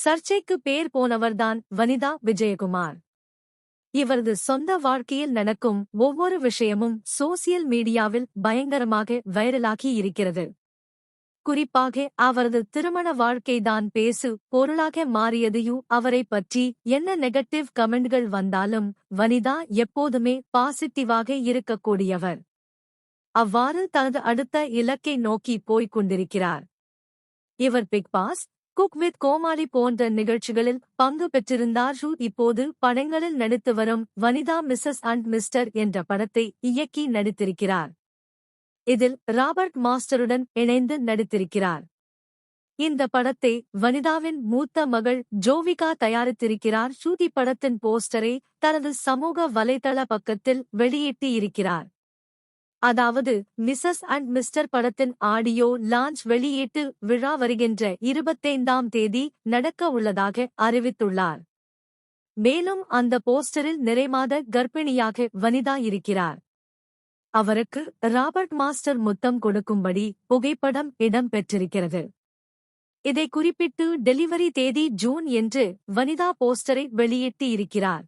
சர்ச்சைக்கு பேர் போனவர்தான் வனிதா விஜயகுமார். இவரது சொந்த வாழ்க்கையில் நடக்கும் ஒவ்வொரு விஷயமும் சோசியல் மீடியாவில் பயங்கரமாக வைரலாகி இருக்கிறது. குறிப்பாக அவரது திருமண வாழ்க்கைதான் பேசு பொருளாக மாறியதையு அவரை பற்றி என்ன நெகட்டிவ் கமெண்ட்கள் வந்தாலும் வனிதா எப்போதுமே பாசிட்டிவாக இருக்கக்கூடியவர். அவ்வாறு தனது அடுத்த இலக்கை நோக்கி போய்க் கொண்டிருக்கிறார். இவர் Bigg Boss Cook with Comali போன்ற நிகழ்ச்சிகளில் பங்கு பெற்றிருந்தார் ஷூ இப்போது படங்களில் நடித்து வரும் வனிதா மிஸ்ஸஸ் அண்ட் மிஸ்டர் என்ற படத்தை இயக்கி நடித்திருக்கிறார். இதில் ராபர்ட் மாஸ்டருடன் இணைந்து நடித்திருக்கிறார். இந்த படத்தை வனிதாவின் மூத்த மகள் ஜோவிகா தயாரித்திருக்கிறார். ஷூதி படத்தின் போஸ்டரை தனது சமூக வலைதள பக்கத்தில் வெளியிட்டு இருக்கிறார் அதாவது மிஸ்ஸஸ் அண்ட் மிஸ்டர் படத்தின் ஆடியோ லான்ச் வெளியீட்டு விழா வருகின்ற இருபத்தைந்தாம் தேதி நடக்க உள்ளதாக அறிவித்துள்ளார். மேலும் அந்த போஸ்டரில் நிறைமாத கர்ப்பிணியாக வனிதா இருக்கிறார். அவருக்கு ராபர்ட் மாஸ்டர் முத்தம் கொடுக்கும்படி புகைப்படம் இடம் பெற்றிருக்கிறது இதை குறிப்பிட்டு டெலிவரி தேதி ஜூன் என்று வனிதா போஸ்டரை வெளியிட்டு இருக்கிறார்